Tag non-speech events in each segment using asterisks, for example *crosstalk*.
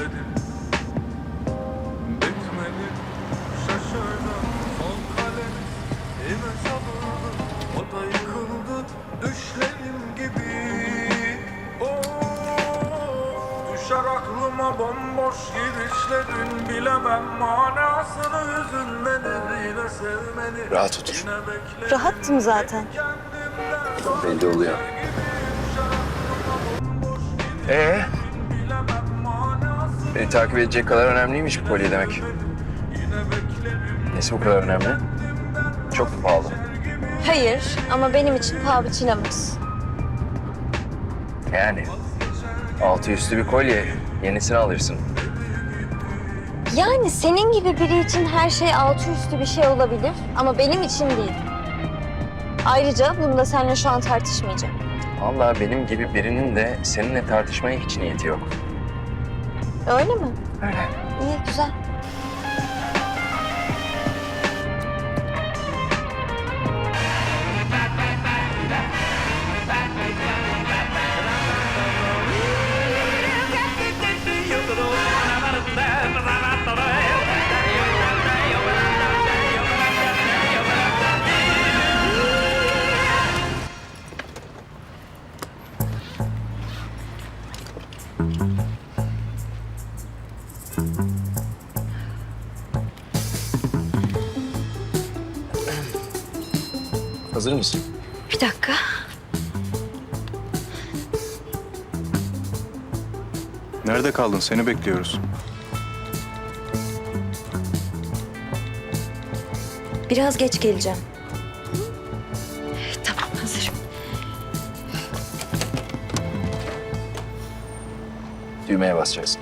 Bekledim Bitmedi, şaşırdım. Son kalem, yine sabırdım O da yıkıldı, düşlerim gibi. Oh, Düşer aklıma bomboş gidişlerin Bilemem manasını üzülmeni Yine sevmeni. Rahat otur. Yine beklerim Rahattım zaten. Belli oluyor. Ee, beni takip edecek kadar önemliymiş bu kolye demek. Nesi bu kadar önemli? Çok mu pahalı? Hayır ama benim için paha biçilemez. Yani altı üstü bir kolye. Yenisini alırsın. Yani senin gibi biri için her şey altı üstü bir şey olabilir ama benim için değil. Ayrıca bunu da seninle şu an tartışmayacağım. Vallahi benim gibi birinin de seninle tartışmaya hiç niyeti yok. Öyle mi? Öyle. İyi, güzel. Hazır mısın? Bir dakika. Nerede kaldın? Seni bekliyoruz. Biraz geç geleceğim. Tamam, hazırım. Düğmeye basacaksın.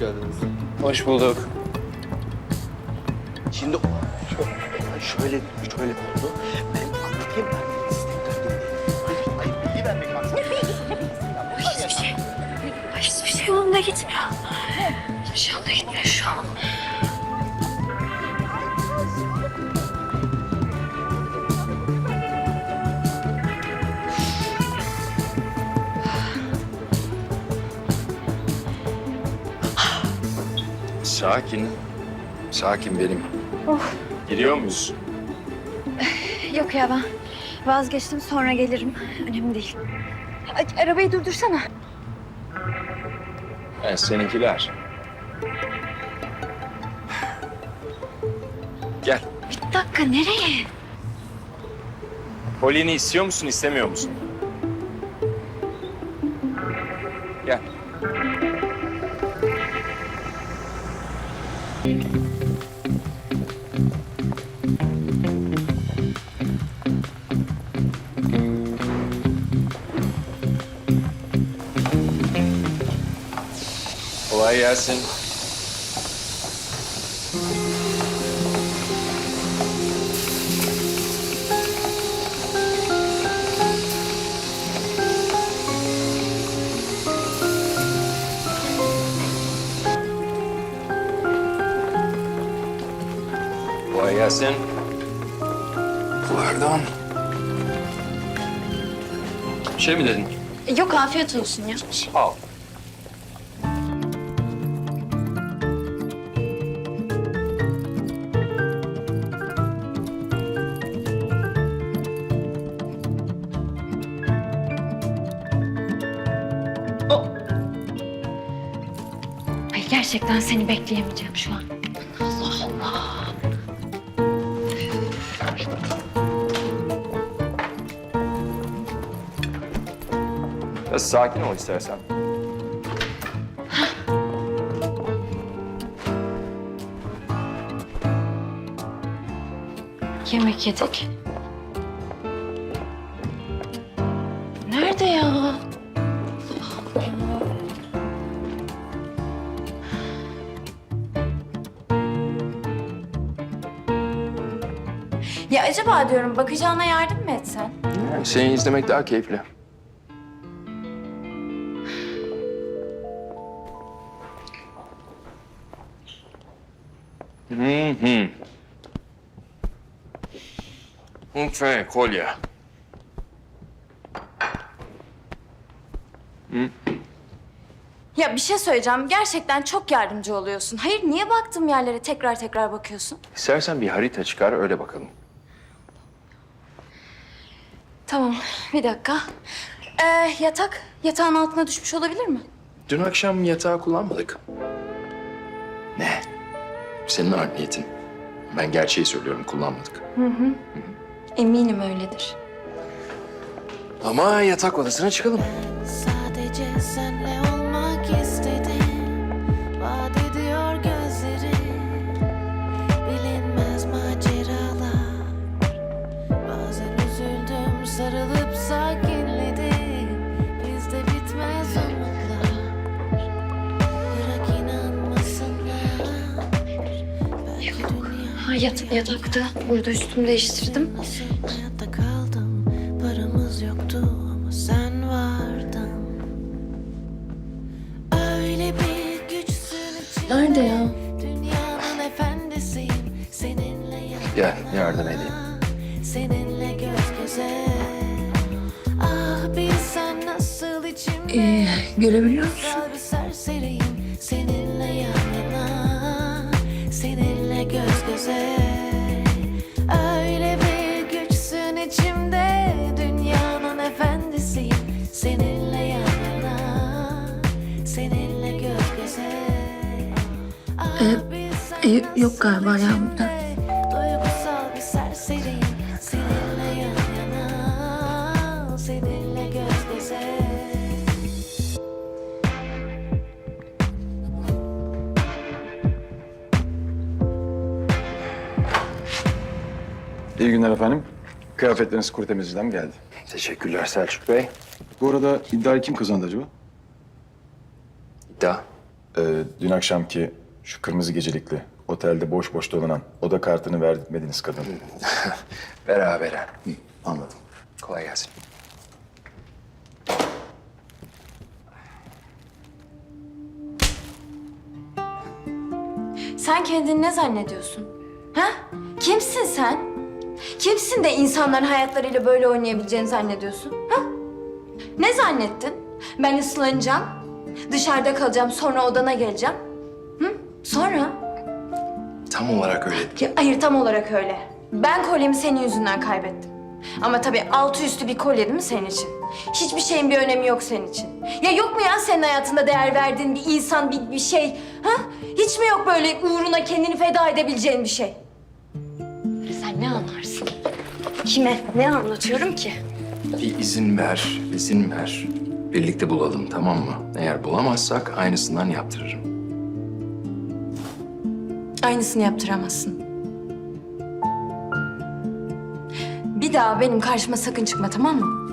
Geldiniz. Hoş bulduk. Şimdi şöyle şöyle oldu. Ben anlatayım ben dinleyin. Ay, ay bilgi vermek maksat. Hiçbir şey, hiçbir şey yolunda gitmiyor. Hiçbir şey yolunda gitmiyor şu an. Sakin. Sakin benim. Giriyor muyuz? Yok ya ben vazgeçtim sonra gelirim. Önemli değil. Ay, arabayı durdursana. Ben seninkiler. Gel. Bir dakika nereye? Kolyeni istiyor musun, istemiyor musun? Kolay gelsin. Gelsin. Erdoğan. Bir şey mi dedin? Yok afiyet olsun ya. Sağ ol. Ay gerçekten seni bekleyemeyeceğim şu an. Biraz sakin ol istersen. Yemek yedik. Nerede ya? Ya acaba diyorum bakacağına yardım mı etsen? Seni izlemek daha keyifli. Hı hı. Lütfen kolye. Ya bir şey söyleyeceğim. Gerçekten çok yardımcı oluyorsun. Hayır niye baktığım yerlere tekrar tekrar bakıyorsun? İstersen bir harita çıkar öyle bakalım. Tamam bir dakika. Ee, yatak yatağın altına düşmüş olabilir mi? Dün akşam yatağı kullanmadık. Senin art niyetin. Ben gerçeği söylüyorum kullanmadık. Eminim öyledir. Ama yatak odasına çıkalım. Sadece senle Ha yat yatakta. Burada üstümü değiştirdim. Nasıl hayatta kaldım Paramız yoktu ama sen vardın Öyle bir güçsün içimde Nerede ya? Dünyanın efendisiyim Seninle yan Gel yardım edeyim. Seninle göz göze Ah bilsen nasıl içimde Ee, görebiliyor musun? Bir Seninle yan yana Seninle göz göze. Öyle bir güçsün içimde. Dünyanın efendisiyim Seninle yan yana Seninle göz göze. Bilsen e, yok galiba ya İyi günler efendim. Kıyafetleriniz kuru temizliden geldi. Teşekkürler Selçuk Bey. Bu arada iddiayı kim kazandı acaba? İddia. Ee, dün akşamki şu kırmızı gecelikli otelde boş boş dolanan oda kartını vermediniz kadın. *laughs* Berabere. Anladım. Kolay gelsin. Sen kendini ne zannediyorsun? Ha? Kimsin sen? Kimsin de insanların hayatlarıyla böyle oynayabileceğini zannediyorsun? Ha? Ne zannettin? Ben ıslanacağım, dışarıda kalacağım, sonra odana geleceğim. Hı? Sonra? Tam olarak öyle. Ya, hayır tam olarak öyle. Ben kolyemi senin yüzünden kaybettim. Ama tabii altı üstü bir kolye değil mi senin için? Hiçbir şeyin bir önemi yok senin için. Ya yok mu ya senin hayatında değer verdiğin bir insan, bir, bir şey? Ha? Hiç mi yok böyle uğruna kendini feda edebileceğin bir şey? Ne anlarsın? Kime? Ne anlatıyorum ki? Bir izin ver, izin ver. Birlikte bulalım tamam mı? Eğer bulamazsak aynısından yaptırırım. Aynısını yaptıramazsın. Bir daha benim karşıma sakın çıkma tamam mı?